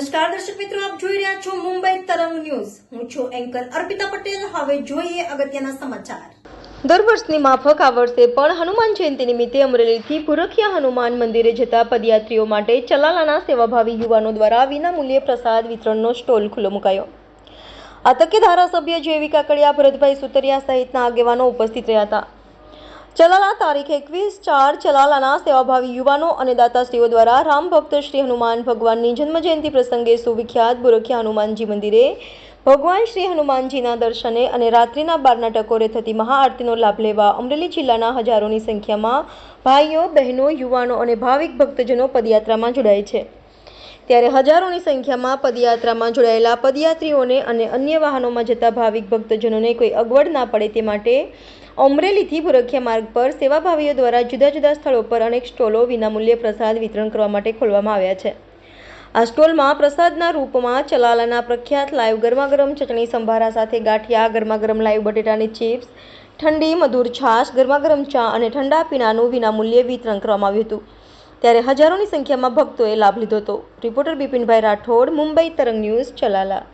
નમસ્કાર, દર્શક મિત્રો, આપ જોઈ રહ્યા છો મુંબઈ તરંગ ન્યૂઝ. હું છું એન્કર અર્પિતા પટેલ. હવે જોઈએ અગત્યના સમાચાર. દર વર્ષની માફક આ વર્ષે પણ હનુમાન જયંતિ નિમિત્તે અમરેલીથી પુરખિયા હનુમાન મંદિરે જતા પદયાત્રીઓ માટે ચલાલાના સેવાભાવી યુવાનો દ્વારા વિનામૂલ્યે પ્રસાદ વિતરણનો સ્ટોલ ખુલ્લો મુકાયો. આ તકે ધારાસભ્ય જેવી કાકડિયા ભરતભાઈ સુતરિયા સહિતના આગેવાનો ઉપસ્થિત રહ્યા હતા. ચલાલા તારીખ એકવીસ ચાર ચલાલાના સેવાભાવી યુવાનો અને દાતાશ્રીઓ દ્વારા રામ ભક્ત શ્રી હનુમાન ભગવાનની જન્મજયંતિ પ્રસંગે સુવિખ્યાત બુરખિયા હનુમાનજી મંદિરે ભગવાન શ્રી હનુમાનજીના દર્શને અને રાત્રિના બારના ટકોરે થતી મહાઆરતીનો લાભ લેવા અમરેલી જિલ્લાના હજારોની સંખ્યામાં ભાઈઓ, બહેનો, યુવાનો અને ભાવિક ભક્તજનો પદયાત્રામાં જોડાય છે. ત્યારે હજારોની સંખ્યામાં પદયાત્રામાં જોડાયેલા પદયાત્રીઓને અને અન્ય વાહનોમાં જતા ભાવિક ભક્તજનોને કોઈ અગવડ ના પડે તે માટે અમરેલીથી ભુરખિયા માર્ગ પર સેવાભાવીઓ દ્વારા જુદા જુદા સ્થળો પર અનેક સ્ટોલો વિનામૂલ્યે પ્રસાદ વિતરણ કરવા માટે ખોલવામાં આવ્યા છે. આ સ્ટોલમાં પ્રસાદના રૂપમાં ચલાલાના પ્રખ્યાત લાઈવ ગરમાગરમ ચટણી સંભારા સાથે ગાંઠિયા, ગરમાગરમ લાઈવ બટેટાની ચિપ્સ, ઠંડી મધુર છાશ, ગરમાગરમ ચા અને ઠંડા પીણાનું વિનામૂલ્યે વિતરણ કરવામાં આવ્યું હતું. ત્યારે હજારોની સંખ્યામાં ભક્તોએ લાભ લીધો હતો. રિપોર્ટર બિપિનભાઈ રાઠોડ મુંબઈ તરંગ ન્યૂઝ ચલાલા.